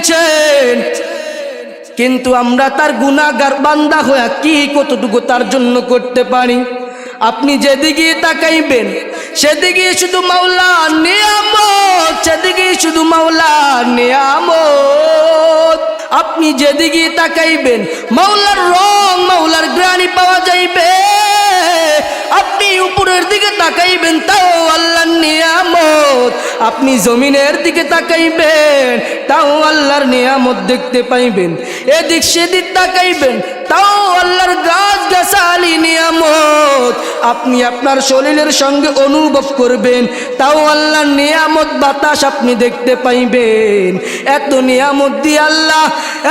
দিয়েছেন। কিন্তু আমরা তার গুণাগার বান্দা হয়ে কি কতটুকু তার জন্য করতে পারি? আপনি যেদিকে তাকাইবেন, সেদিকে শুধু মাওলা নিয়ামত, সেদিকে শুধু মাওলা নিয়ামত। আপনি যেদিকে তাকাইবেন, মাওলার রং মাওলার গ্রানি পাওয়া যাইবে। আপনি উপরের দিকে তাকাইবেন, তাও আল্লাহর নিয়ামত। আপনি জমিনের দিকে তাকাইবেন, তাও আল্লাহর নিয়ামত দেখতে পাইবেন। এদিক সেদিক তাকাইবেন, তাও আল্লাহর গাছ আপনি আপনার শরীরের সঙ্গে অনুভব করবেন। তাও আল্লাহ নিয়ামত বাতাস আপনি দেখতে পাইবেন। এত নিয়ামত দিয়ে আল্লাহ,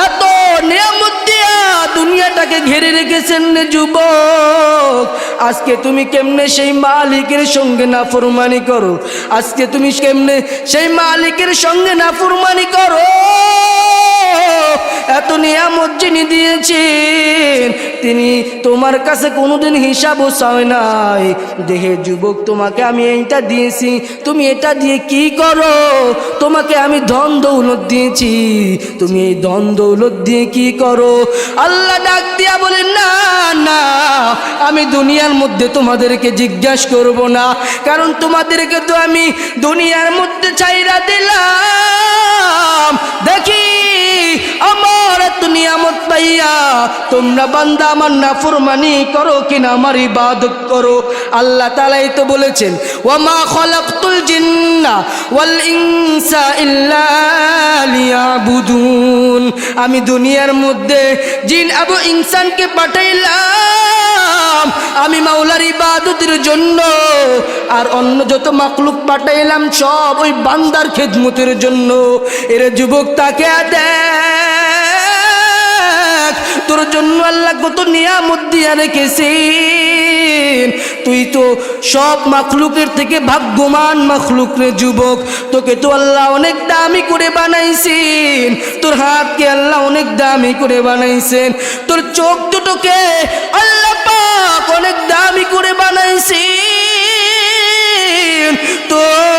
এত নিয়ামত দিয়া দুনিয়াটাকে ঘিরে রেখেছেন রে যুবক। আজকে তুমি কেমনে সেই মালিকের সঙ্গে না ফুরমানি করো? আজকে তুমি কেমনে সেই মালিকের সঙ্গে না ফুরমানি করো? এত নিয়ামত যিনি দিয়েছেন, তিনি তোমার কাছে কোনোদিন হিসাবও চায় নাই। দেহে যুবক, তোমাকে আমি এইটা দিয়েছি, তুমি এটা দিয়ে কি করো? তোমাকে আমি ধন দৌলত দিয়েছি, তুমি এই ধন দৌলত দিয়ে কি করো? আল্লাহ ডাক দিয়া বলেন না না, আমি দুনিয়ার মধ্যে তোমাদেরকে জিজ্ঞাসা করব না। কারণ তোমাদেরকে তো আমি দুনিয়ার মধ্যে ছাইরা দিলাম। দেখি, আমার এত নিয়ামত পাইয়া তোমরা বান্দা আমার না ফুরমানি করো কিনা, আমার ইবাদত করো। আল্লাহ তালাই তো বলেছেন, ওয়ামা খলাকতুল জিন্না ওয়াল ইনসা ইল্লা আমি দুনিয়ার মধ্যে জিন আবু ইনসানকে পাঠাইলাম। আমি মাওলার ইবাদতের জন্য আর অন্য যত মাকলুক পাঠাইলাম, সব ওই বান্দার খেদমতের জন্য। এর যুবক, তাকে দেখ। তোর জন্য আল্লাহ কত নিয়ামত দিয়া রেখেছেন। তুই তো সব মাখলুকের থেকে ভাগ্যমান মাখলুক রে যুবক। তোকে তো আল্লাহ অনেক দামি করে বানাইছেন। তোর হাতকে আল্লাহ অনেক দামি করে বানাইছেন। তোর চোখ দুটোকে আল্লাহ পাক অনেক দামি করে বানাইছেন। তোর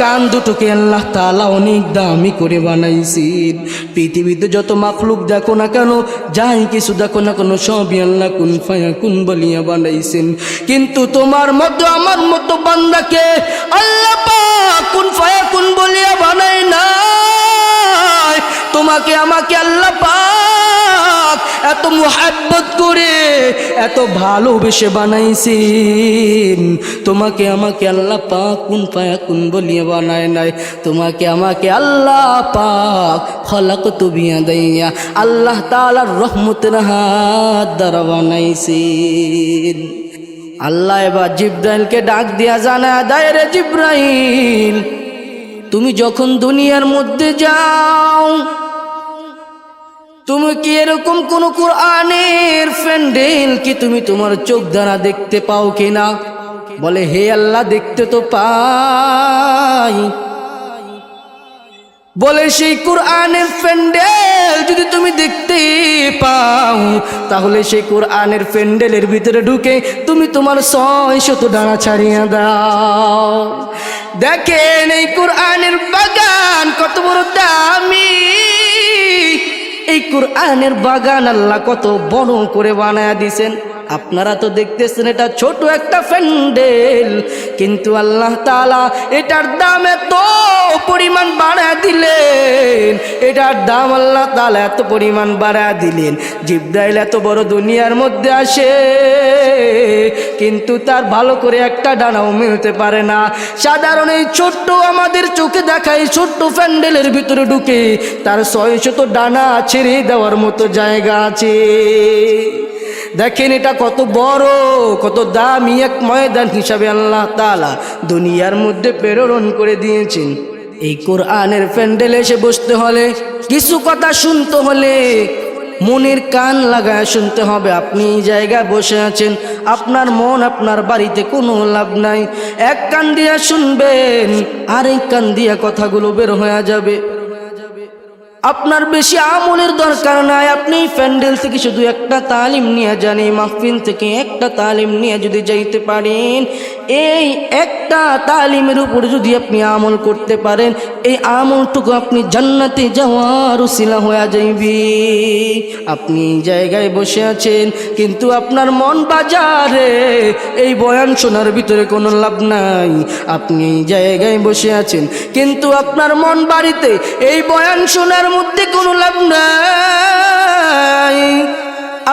কান দুটোকে আল্লাহ তালা অনেক দামি করে বানাইছেন। পৃথিবীতে যত মাখলুক দেখো না কেন, যাই কিছু দেখো না কেন, সবই আল্লাহ কুন ফায়া কুন বলিয়া বানাইছেন। কিন্তু তোমার মতো, আমার মতো বান্দাকে আল্লাহ কুন ফায়া কুন বলিয়া বানাই না তোমাকে, আমাকে আল্লাহ পাক এত মোহাব্বত করে এত ভালোবেসে বানাইছেন। তোমাকে আমাকে আল্লাহ পাক কোন পায়া কোন বলিয়ে বানায় নাই। তোমাকে আমাকে আল্লাহ পাক খলাক তুবিয়া দাইয়া আল্লাহ তালার রহমতের হাত দ্বারা বানাইছেন। আল্লাহ এবার জিব্রাইলকে ডাক দিয়া জানা দেয় রে জিব্রাইল, তুমি যখন দুনিয়ার মধ্যে যাও তুমি কি এরকম কোন কোরআনের ফ্যান্ডেল কি তুমি তোমার চোখ দ্বারা দেখতে পাও কিনা? বলে, হে আল্লাহ, দেখতে তো পাই। বলে, সেই কোরআনের প্যান্ডেল যদি তুমি দেখতে পাও, তাহলে সেই কোরআনের প্যান্ডেলের ভিতরে ঢুকে তুমি তোমার ছয় শত ডানা ছাড়িয়ে দাও। দেখেন এই কোরআনের বাগান কত বড় দামি। এই কোরআনের বাগান আল্লাহ কত বড় করে বানায় দিছেন। আপনারা তো দেখতেছেন এটা ছোট একটা ফ্যান্ডেল কিন্তু আল্লাহ তালা এটার দাম এত পরিমাণ বাড়া দিলেন? এটার দাম আল্লাহ তালা এত পরিমাণ বাড়া দিলেন। জিব্রাইল এত বড় দুনিয়ার মধ্যে আসে, কিন্তু তার ভালো করে একটা ডানাও মিলতে পারে না। সাধারণ এই ছোট্ট আমাদের চোখে দেখায় ছোট্ট প্যান্ডেলের ভিতরে ঢুকে তার ছয় শত ডানা ছেড়ে দেওয়ার মতো জায়গা আছে। দেখেন এটা কত বড়, কত দামি এক ময়দান হিসাবে আল্লাহ তালা দুনিয়ার মধ্যে প্রেরণ করে দিয়েছেন। এই কোরআনের প্যান্ডেলে এসে বসতে হলে, কিছু কথা শুনতে হলে, মনের কান লাগায় শুনতে হবে, আপনি জায়গায় বসে আছেন, আপনার মন, আপনার বাড়িতে কোনো লাভ নাই। এক কান দিয়া শুনবেন আর এই কান দিয়া কথাগুলো বের হয়ে যাবে। আপনার বেশি আমলের দরকার নাই, আপনি প্যান্ডেল থেকে শুধু একটা তালিম নিয়ে যান মাহফিল থেকে একটা তালিম নিয়ে যদি যাইতে পারেন, এই একটা তালিমের উপর যদি আপনি আমল করতে পারেন, এই আমলটুকু আপনি জান্নাতে যাওয়ার উসিলা হয়ে যাইবে। আপনি জায়গায় বসে আছেন, কিন্তু আপনার মন বাজারে এই বয়ান শোনার ভিতরে কোনো লাভ নাই। আপনি জায়গায় বসে আছেন, কিন্তু আপনার মন বাড়িতে এই বয়ান শোনার মধ্যে কোনো লাভ নাই।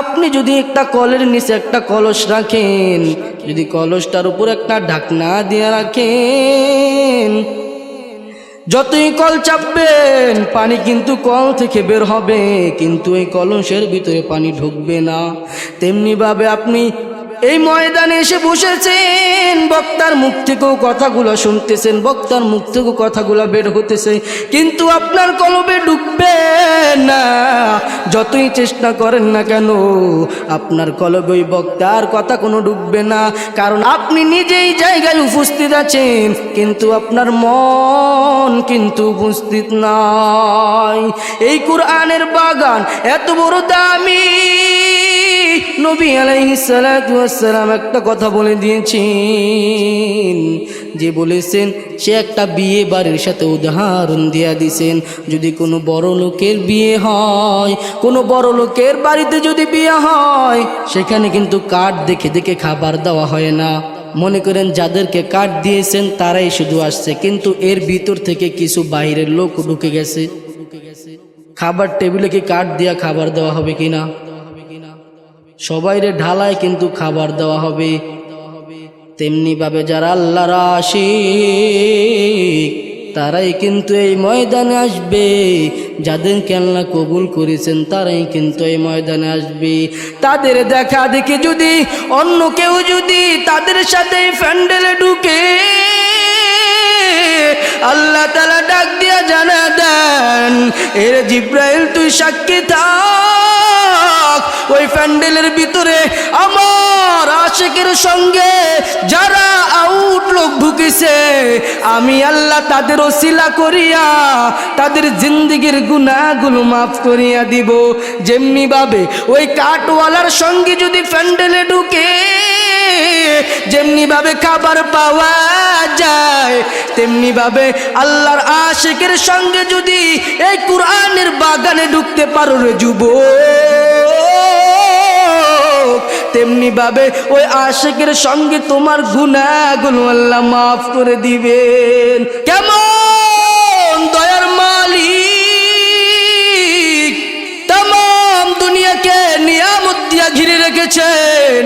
আপনি যদি একটা কলের নিচে একটা কলস রাখেন, যদি কলসটার উপর একটা ঢাকনা দিয়ে রাখেন, যতই কল চাপবেন, পানি কিন্তু কল থেকে বের হবে, কিন্তু এই কলসের ভিতরে পানি ঢুকবে না। তেমনিভাবে আপনি এই ময়দানে এসে বসেছেন, বক্তার মুখ থেকেও কথাগুলো শুনতেছেন, বক্তার মুখ থেকেও কথাগুলো বের হতেছে। কিন্তু আপনার কলবে ঢুকবে না, যতই চেষ্টা করেন না কেন, আপনার কলবে ওই বক্তার কথা কোনো ঢুকবে না। কারণ আপনি নিজেই জায়গায় উপস্থিত আছেন, কিন্তু আপনার মন কিন্তু উপস্থিত নাই। এই কোরআনের বাগান এত বড় দামি নবী আলাইহিসালাম একটা কথা বলে দিয়েছেন। যে বলেছেন, সে একটা বিয়ে বাড়ির সাথে উদাহরণ দিয়া দিছেন যদি কোনো বড় লোকের বিয়ে হয়, কোনো বড় লোকের বাড়িতে যদি বিয়ে হয়, সেখানে কিন্তু কাঠ দেখে দেখে খাবার দেওয়া হয় না। মনে করেন, যাদেরকে কাঠ দিয়েছেন, তারাই শুধু আসছে। কিন্তু এর ভিতর থেকে কিছু বাইরের লোক ঢুকে গেছে। খাবার টেবিলে কি কাঠ দিয়া খাবার দেওয়া হবে কিনা? সবাইরে ঢালায় কিন্তু খাবার দেওয়া হবে। তেমনি ভাবে যারা আল্লাহর আশিক, তারাই কিন্তু এই ময়দানে আসবে। যাদেরকে আল্লাহ কবুল করেছেন, তারাই কিন্তু এই ময়দানে আসবে। তাদের দেখা দেখে যদি, অন্য কেউ যদি তাদের সাথে প্যান্ডেলে ঢুকে, আল্লাহ তালা ডাক দিয়া জানা দেন, এর জিব্রাইল তুই সাক্ষী থাক। ওই প্যান্ডেলের ভিতরে আমার আশেকের সঙ্গে যারা আউট লোক ঢুকেছে, আমি আল্লাহ তাদের ওসিলা করিয়া তাদের জিন্দিগির গুণাগুলো মাফ করিয়া দিব। যেমনিভাবে ওই কাঠওয়ালার সঙ্গে যদি প্যান্ডেলে ঢুকে যেমনি ভাবে খাবার পাওয়া যায়, তেমনি ভাবে আল্লাহর আশেকের সঙ্গে যদি এই কোরআনের বাগানে ঢুকতে পারো রে যুব তেমনি ভাবে ওই আশেকের সঙ্গে তোমার গুণাগুলো আল্লাহ মাফ করে দিবেন। কেমন দয়ার মালিক, তাম, দুনিয়াকে নিয়ামত দিয়া ঘিরে রেখেছেন।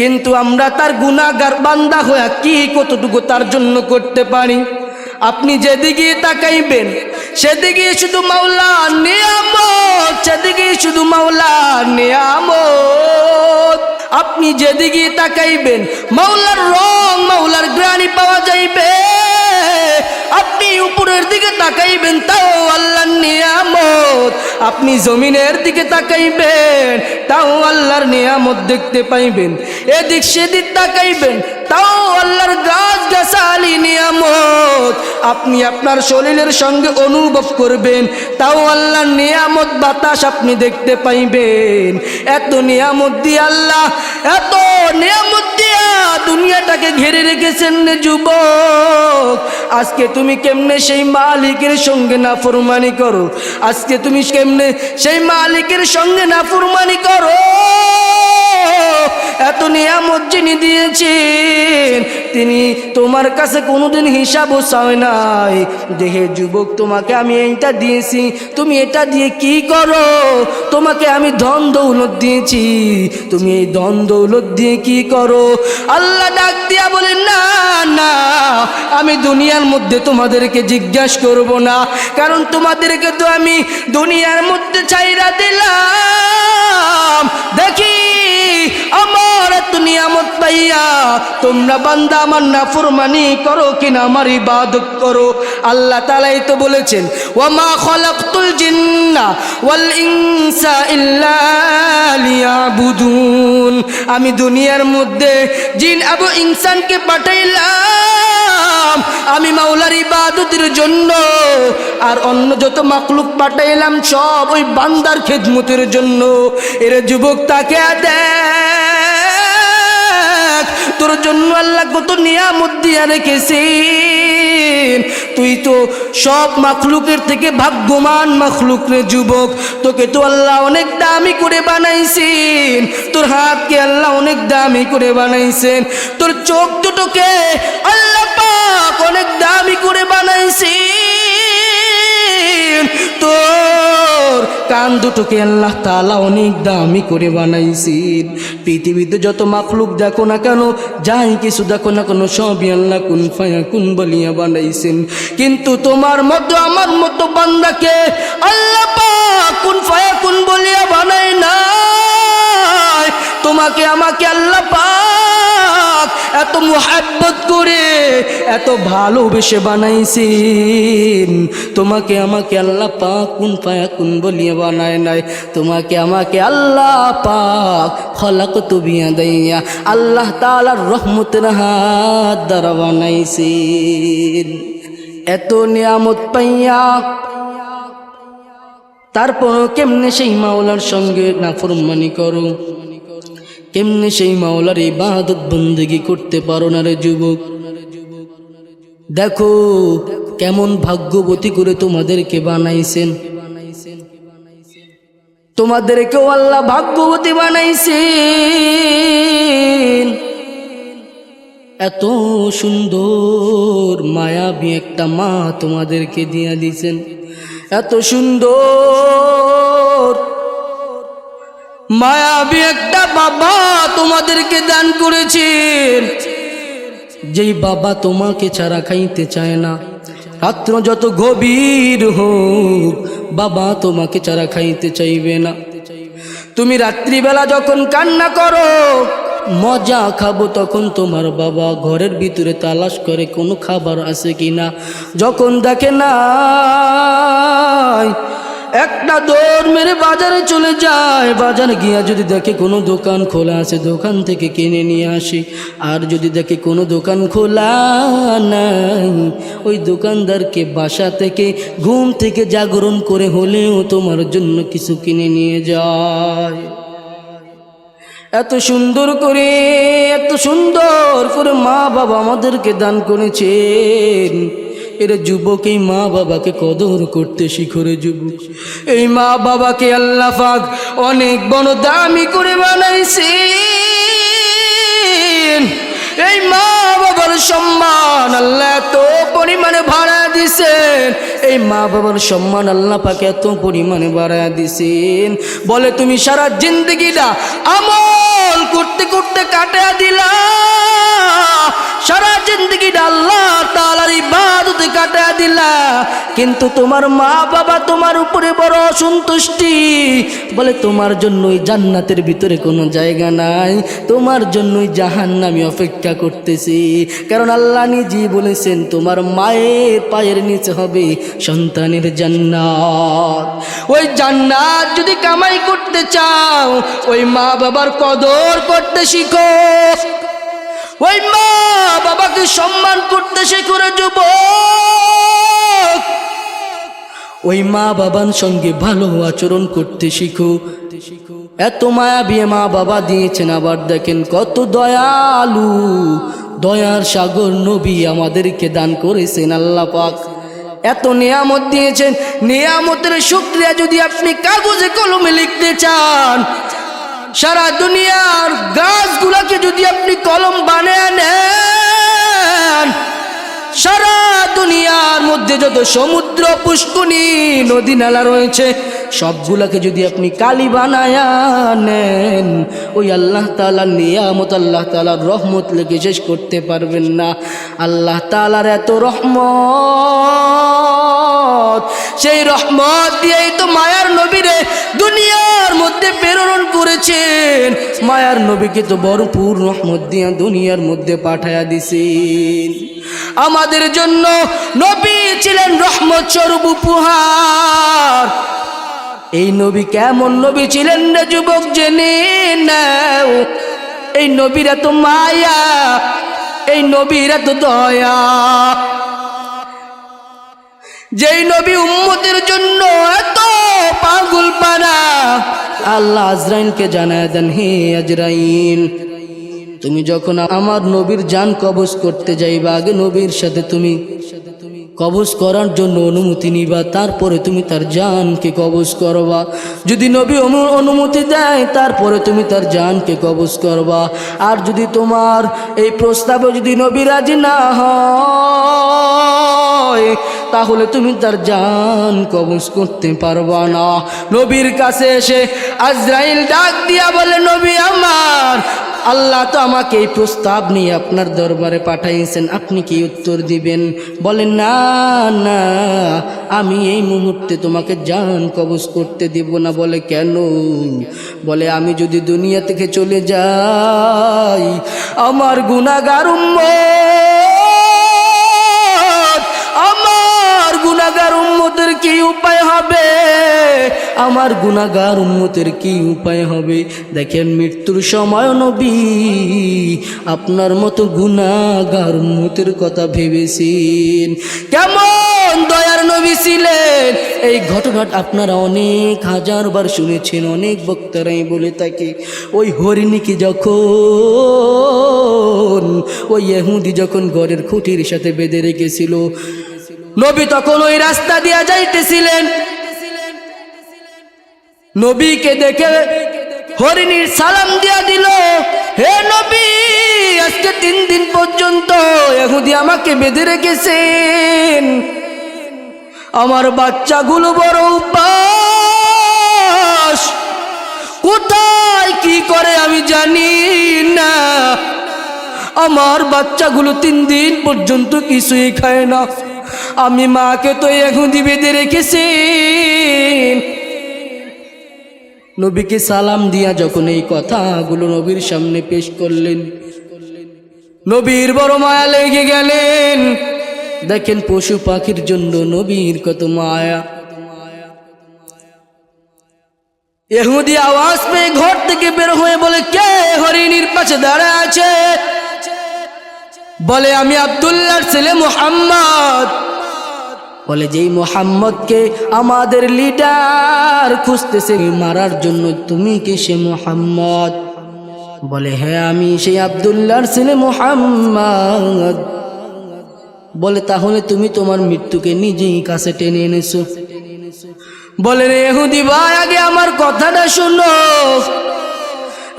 কিন্তু আমরা তার গুণাগার বান্দা হয়ে কি কতটুকু তার জন্য করতে পারি? আপনি যেদিকে তাকাইবেন, সেদিকে শুধু মাওলা নিয়ামত, সেদিকে শুধু মাওলা নিয়ামত। আপনি যেদিকে তাকাইবেন, মাওলার রং মাওলার গ্রানি পাওয়া যাইবে। আপনি উপরের দিকে তাকাইবেন, তাও আল্লাহর নিয়ামত। আপনি জমিনের দিকে তাকাইবেন, তাও আল্লাহর নিয়ামত দেখতে পাইবেন। এদিক সেদিক তাকাইবেন, তাও আল্লাহর গাছ গাছালি নিয়ামত। আপনি আপনার শরীরের সঙ্গে অনুভব করবেন, তাও আল্লাহর নিয়ামত বাতাস আপনি দেখতে পাইবেন। এত নিয়ামত দিয়ে আল্লাহ, এত নিয়ামত দিয়া দুনিয়াটাকে ঘিরে রেখেছেন যুবক। আজকে তুমি কেমনে সেই মালিকের সঙ্গে না ফুরমানি করো? আজকে তুমি কেমনে সেই মালিকের সঙ্গে না ফুরমানি করো? এত নিয়ামত যিনি দিয়েছেন, তিনি তোমার কাছে কোনোদিন হিসাবও চায় নাই। দেহে যুবক, তোমাকে আমি এইটা দিয়েছি, তুমি এটা দিয়ে কি করো? তোমাকে আমি ধন দৌলত দিয়েছি, তুমি এই ধন দৌলত দিয়ে কি করো? আল্লাহ ডাক দিয়া বলে, না না, আমি দুনিয়ার মধ্যে তোমাদেরকে জিজ্ঞাসা করব না কারণ তোমাদেরকে তো আমি দুনিয়ার মধ্যে চাইরা দিলাম। দেখি নিয়ামত পাইয়া, তোমরা বান্দা আমার নাফরমানি করো কিনা, আমার ইবাদত করো। আল্লাহ তালাই তো বলেছেন, ওয়ামা খলাকতুল জিন্না ওয়াল ইনসা ইল্লা লিয়াবুদুন। আমি দুনিয়ার মধ্যে জিন আবু ইনসানকে পাঠাইলাম, আমি মাওলার ইবাদতের জন্য, আর অন্য যত মাকলুক পাঠাইলাম, সব ওই বান্দার খেদমতের জন্য। এর যুবক তাকে দেখ তোর জন্য আল্লাহ কত নিয়ামত দিয়া রেখেছেন। তুই তো সব মাখলুকের থেকে ভাগ্যমান মাখলুক রে যুবক। তোকে তো আল্লাহ অনেক দামি করে বানাইছেন। তোর হাতকে আল্লাহ অনেক দামি করে বানাইছেন। তোর চোখ দুটোকে আল্লাহ পাক অনেক দামি করে বানাইছেন। তোর কান দুটোকে আল্লাহ তালা অনেক দামি করে বানাইছেন। পৃথিবীতে যত দেখো না কেন, যাই কিছু দেখো না কেন, সবই আল্লাহ ফায়া বলিয়া বানাইছেন। কিন্তু তোমার মতো, আমার মতো বান্দাকে আল্লাহ কুন ফায়া কুন বলিয়া বানাই না তোমাকে, আমাকে আল্লাহ পাক এত মোহাব্বত করে, এত ভালোবেসে বানাইছেন। তোমাকে আমাকে আল্লাহ পাক কোন পায়া কোন বলিয়ে বানায় নাই। তোমাকে আমাকে আল্লাহ পাক খলাক তুবিয়া দাইয়া আল্লাহ তালার রহমতের হাত দ্বারা বানাইছেন। এত নিয়ামত পাইয়া তারপরও কেমনে সেই মাওলার সঙ্গে নাফরমানি করো? কেমনে সেই মাওলার ইবাদত বন্দেগি করতে পারো না রে যুবক। দেখো কেমন ভাগ্যবতী করে তোমাদেরকে বানাইছেন। তোমাদেরকেও আল্লাহ ভাগ্যবতী বানাইছেন। এত সুন্দর, মায়াবী একটা মা তোমাদেরকে দিয়া দিছেন। এত সুন্দর মায়াবী একটা বাবা তোমাদেরকে দান করেছেন যেই বাবা তোমাকে ছাড়া খাইতে চায় না, রাত্র যত গভীর হোক বাবা তোমাকে ছাড়া খাইতে চাইবে না। তুমি রাত্রিবেলা যখন কান্না করো, মজা খাব তখন তোমার বাবা ঘরের ভিতরে তালাশ করে কোনো খাবার আছে কিনা। যখন দেখে না একটা দৌড় মেরে বাজারে চলে যায়। বাজারে গিয়া যদি দেখে কোনো দোকান খোলা আছে, দোকান থেকে কিনে নিয়ে আসি। আর যদি দেখে কোনো দোকান খোলা নাই, ওই দোকানদারকে বাসা থেকে ঘুম থেকে জাগরণ করে হলেও তোমার জন্য কিছু কিনে নিয়ে যায়। এত সুন্দর করে, এত সুন্দর করে মা বাবা আমাদেরকে দান করেছেন। এরা যুবক এই মা বাবাকে কদর করতে শিখরে যুবক। এই মা বাবাকে আল্লাহ পাক অনেক বড় দামি করে বানাইছেন। এই মা বাবার সম্মান আল্লাহ এত পরিমাণে ভাড়া দিছেন। এই মা বাবার সম্মান আল্লাহ পাকে এত পরিমাণে বাড়া দিছেন। বলে, তুমি সারা জিন্দগিটা আমল করতে করতে কাটা দিলা। দিলা। কিন্তু তোমার মা বাবা তোমার উপরে বড় অসন্তুষ্টি। বলে তোমার জন্যই জান্নাতের ভিতরে কোনো জায়গা নাই। তোমার জন্যই জাহান্নামি অপেক্ষা করতেছি। কারণ আল্লাহ নিজেই বলেছেন, তোমার মায়ের পায়ের নিচে হবে সন্তানের জান্নাত। ওই জান্নাত যদি কামাই করতে চাও, ওই মা বাবার কদর করতে শিখো। ওই মা বাবাকে সম্মান করতে শেখো রে যুবক। ওই মা বাবার সঙ্গে ভালো আচরণ করতে শিখো। এত মায়া বিয়ে মা বাবা দিয়েছেন আবার দেখেন কত দয়ালু। দয়ার সাগর নবী আমাদেরকে দান করেছেন আল্লাহ পাক। এত নিয়ামত দিয়েছেন। নিয়ামতের শুক্রিয়া যদি আপনি কাগজে কলমে লিখতে চান সারা দুনিয়ার গাছগুলাকে যদি আপনি কলম বানিয়ে নেন, সারা দুনিয়ার মধ্যে যত সমুদ্র পুষ্কুনি নদী, নালা রয়েছে, সবগুলাকে যদি আপনি কালি বানায়া নেন, ওই আল্লাহ তালার নিয়ামত, আল্লাহ তালার রহমত লেগে শেষ করতে পারবেন না। আল্লাহ তালার এত রহমত রহমত। সেই রহমত দিয়েই তো মায়ার নবীরে দুনিয়ার মধ্যে প্রেরণ করেছেন। মায়ার নবীকে তো ভরপুর রহমত দিয়া দুনিয়ার মধ্যে পাঠায়া দিছেন। আমাদের জন্য নবী ছিলেন রহমত স্বরূপ উপহার। এই নবী কেমন নবী ছিলেন রে যুবক জেনে নাও। এই নবীরা তো মায়া, এই নবীরা তো দয়া। যেই নবী উম্মতের জন্য এত পাগল পানা আল্লাহ আজরাইনকে জানায় দেন, হে আজরাইন তুমি যখন আমার নবীর জান কবজ করতে যাইবা, আগে নবীর সাথে তুমি কবজ করার জন্য অনুমতি নিবা, তারপরে তুমি তার জানকে কবজ করবা। যদি নবী অনু- অনুমতি দেয়, তারপরে তুমি তার জানকে কবজ করবা। আর যদি তোমার এই প্রস্তাবে যদি নবী রাজি না হয়, তাহলে তুমি তার জান কবজ করতে পারবা না। নবীর কাছে এসে আজরাইল ডাক দিয়া বলে, নবী আমার আল্লাহ তো আমাকে এই প্রস্তাব নিয়ে আপনার দরবারে পাঠাইছেন। আপনি কি উত্তর দিবেন? বলেন, না না, আমি এই মুহূর্তে তোমাকে জান কবজ করতে দিব না। বলে, কেন? বলে, আমি যদি দুনিয়া থেকে চলে যাই, আমার গুণাগার আমার গুনাগার উম্মতের কি উপায় হবে? আমার গুনাগার উন্মতের কি উপায় হবে? দেখেন, মৃত্যুর সময় নবী আপনার মতো গুনাগার উম্মতের কথা ভেবেছেন। কেমন দয়ার নবী ছিলেন? এই ঘটনাটা আপনারা অনেক হাজার বার শুনেছেন, অনেক বক্তারাই বলে থাকে। ওই হরিণীকে যখন, ওই এহুদি যখন ঘরের খুঁটির সাথে বেঁধে রেখেছিল, নবী তখন ওই রাস্তা দিয়া যাইতেছিলেন। নবীকে দেখে হরিণীর সালাম দিয়া দিল, হে নবী, আজকে তিন দিন পর্যন্ত এহুদি আমাকে বেঁধে রেখেছেন। আমার বাচ্চাগুলো বড় উপাস। কোথায়, কি করে আমি জানি না। আমার বাচ্চাগুলো তিন দিন পর্যন্ত কিছুই খায় না। আমি মাকে তো এখনই বেঁধে রেখেছি নবীকে সালাম দিয়া যখন এই কথাগুলো নবীর সামনে পেশ করলেন, নবীর বড় মায়া লেগে গেলেন। দেখেন পশু পাখির জন্য নবীর কত মায়া। এহুদি আওয়াজ পেয়ে ঘর থেকে বের হয়ে বলে, কে হরিণীর পাশে দাঁড়ায় আছে? বলে, আমি আবদুল্লাহর ছেলে মোহাম্মদ। বলে, যেই মোহাম্মদকে আমাদের লিডার খুঁজতেছে মারার জন্য তুমি কি সে মোহাম্মদ? বলে হ্যাঁ আমি সেই আবদুল্লাহর ছেলে মোহাম্মদ। বলে, তাহলে তুমি তোমার মৃত্যুকে নিজেই কাছে টেনে এনেছো। বলে, রে ভাই, আগে আমার কথাটা শুনো।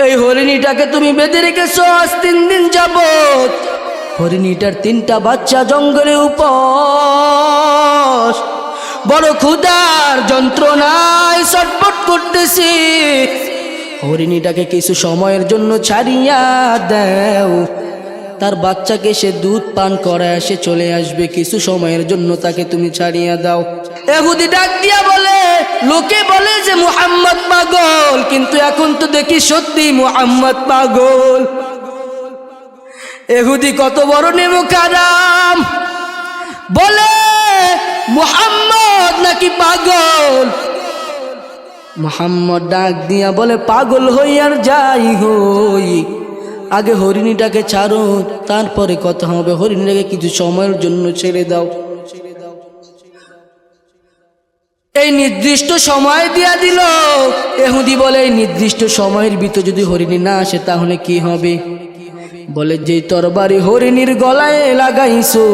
এই হরিণীটাকে তুমি বেঁধে রেখেছো, আজ তিন দিন যাবত হরিণীটার তিনটা বাচ্চা জঙ্গলে উপস। বড় ক্ষুদার যন্ত্রণায় ছটপট করতেছি। হরিণীটাকে কিছু সময়ের জন্য ছাড়িয়া দেও। তার বাচ্চাকে সে দুধ পান করায়, সে চলে আসবে। কিছু সময়ের জন্য তাকে তুমি ছাড়িয়া দাও। এহুদি ডাক দিয়া বলে, লোকে বলে যে মুহাম্মদ পাগল, কিন্তু এখন তো দেখি সত্যি মুহাম্মদ পাগল। এহুদি কত বড় নেমুকারাম বলে, মুহাম্মদ নাকি পাগল? মোহাম্মদ ডাক দিয়া বলে, পাগল হই আর যাই হই। আগে হরিণীটাকে ছাড়ো, তারপরে কথা হবে। হরিণীটাকে কিছু সময়ের জন্য ছেড়ে দাও। এই নির্দিষ্ট সময় দিয়া দিল। এহুদি বলে, এই নির্দিষ্ট সময়ের ভিতর যদি হরিণী না আসে, তাহলে কি হবে? বলে যে তরবারি হরিণীর গলায় লাগাইছো,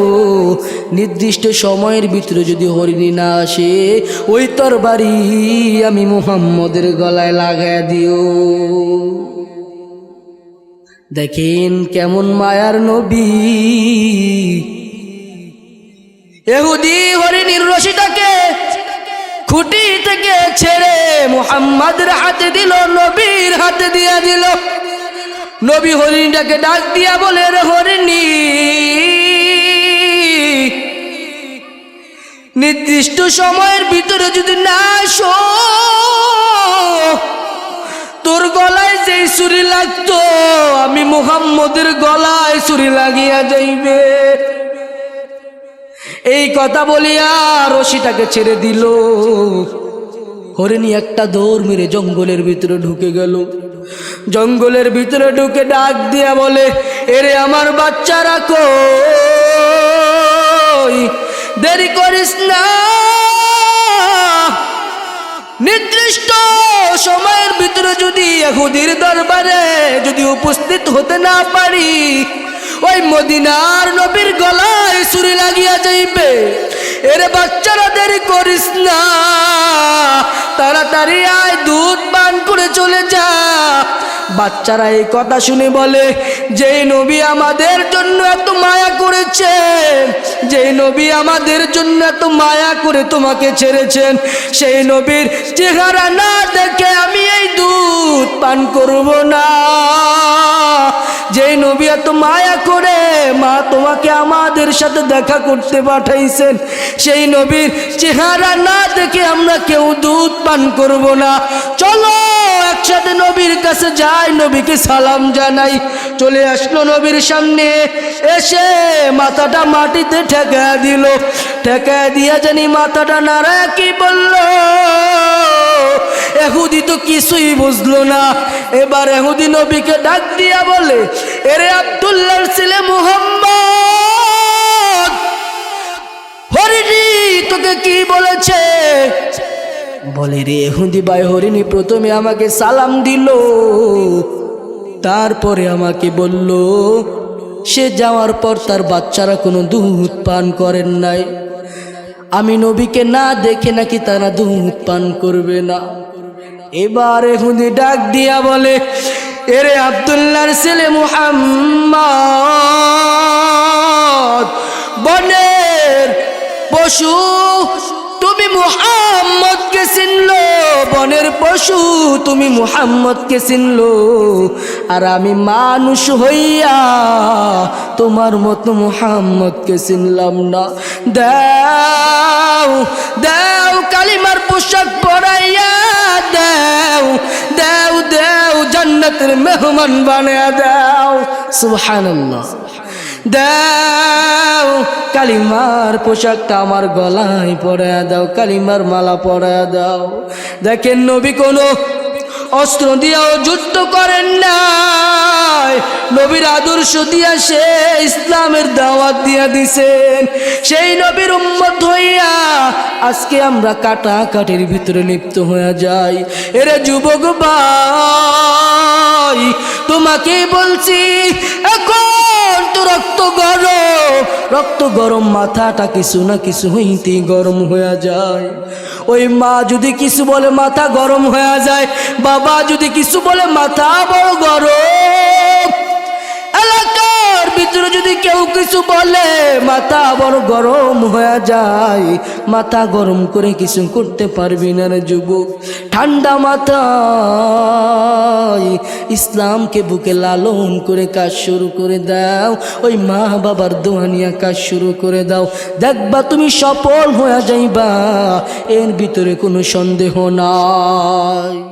নির্দিষ্ট সময়ের ভিতরে যদি হরিণী না আসে, ওই তরবারি আমি মুহাম্মদের গলায় লাগায় দিও। দেখেন কেমন মায়ার নবী। এহুদি হরিণীর রশিটাকে খুঁটি থেকে ছেড়ে মুহাম্মাদের হাতে দিল, নবীর হাতে দিয়া দিল। নবী হরিণটাকে ডাক দিয়া বলে, রে হরিণী, নির্দিষ্ট সময়ের ভিতরে যদি না আসো, তোর গলায় যেই ছুরি লাগতো, আমি মুহাম্মদের গলায় ছুরি লাগিয়া যাইবে। এই কথা বলিয়া রশিটাকে ছেড়ে দিল। হরিণী একটা দৌড় মেরে জঙ্গলের ভিতরে ঢুকে গেল। জঙ্গলের ভিতরে ঢুকে ডাক দিয়া বলে, এরে আমার বাচ্চারা কই? দেরি করিস না। নির্দিষ্ট সময়ের ভিতরে যদি এহুদির দরবারে যদি উপস্থিত হতে না পারি ওই মদিনার নবীর গলায় ছুরি লাগিয়া যাইবে। এর বাচ্চারা দেরি করিস না। তাড়াতাড়ি আয়, দুধ পান করে চলে যা। বাচ্চারা এই কথা শুনে বলে, যেই নবী আমাদের জন্য এত মায়া করেছে, যেই নবী আমাদের জন্য এত মায়া করে তোমাকে ছেড়েছেন, সেই নবীর চেহারা না দেখে আমি এই দুধ পান করব না। যেই নবী এত মায়া করে মা তোমাকে আমাদের সাথে দেখা করতে পাঠাইছেন, সেই নবীর চেহারা না দেখে আমরা কেউ দুধ পান করব না। চলো, একসাথে নবীর কাছে যাই, নবীকে সালাম জানাই। চলে আসলো নবীর সামনে, এসে মাথাটা মাটিতে ঠেকা দিল। ঠেকা দিয়া জানি মাথাটা নাড়া কি বলল? এহুদি তো কিছুই বুঝলো না। এবার এহুদি নবীকে ডাক দিয়া বলে, এরে আব্দুল্লাহর ছেলে মুহাম্মদ, হরিণী, তোকে কি বলেছে? বলে, রে এহুদি ভাই, হরিণী প্রথমে আমাকে সালাম দিল, তারপরে আমাকে বলল, সে যাওয়ার পর তার বাচ্চারা কোনো দুধ পান করেন নাই। আমি নবীকে না দেখে নাকি তারা দুধ পান করবে না। এবার এহুদি ডাক দিয়া বলে এরে আবদুল্লার ছেলে মুহাম্মদ বনের পশু তুমি মুহাম্মদকে চিনলো, বনের পশু তুমি মুহাম্মদকে চিনলো। আর আমি মানুষ হইয়া তোমার মতো মুহাম্মদকে চিনলাম না। দাও দাও কালিমার পোশাক পরাইয়া দাও দাও দাও জান্নাতের মেহমান বানিয়ে দাও। সুবহানাল্লাহ। দাও, কালিমার পোশাকটা আমার গলায় পরে দাও, কালিমার মালা পরে দাও। দেখেন নবী কোনো অস্ত্র দিয়াও যুদ্ধ করেন নাই। নবীর আদর্শ দিয়া সে ইসলামের দাওয়াত দিয়া দিছেন। সেই নবীর উম্মত হইয়া আজকে আমরা কাটা কাটির ভিতরে লিপ্ত হয়ে যাই। এরে যুবক ভাই তোমাকে বলছি, এখন গরম, রক্ত গরম, মাথাটা কিছু না কিছু হইতে গরম হয়ে যায়। ওই মা যদি কিছু বলে মাথা গরম হয়ে যায়, বাবা যদি কিছু বলে মাথা বড় গরম। এলাকার ভিতরে যদি কেউ কিছু বলে, মাথা আবার গরম হয়ে যায়। মাথা গরম করে কিছু করতে পারবি না রে যুবক। ঠান্ডা মাথায় ইসলামকে বুকে লালন করে কাজ শুরু করে দাও। ওই মা বাবার দোয়া নিয়ে কাজ শুরু করে দাও। দেখবা তুমি সফল হয়ে যাইবা, এর ভিতরে কোনো সন্দেহ নাই।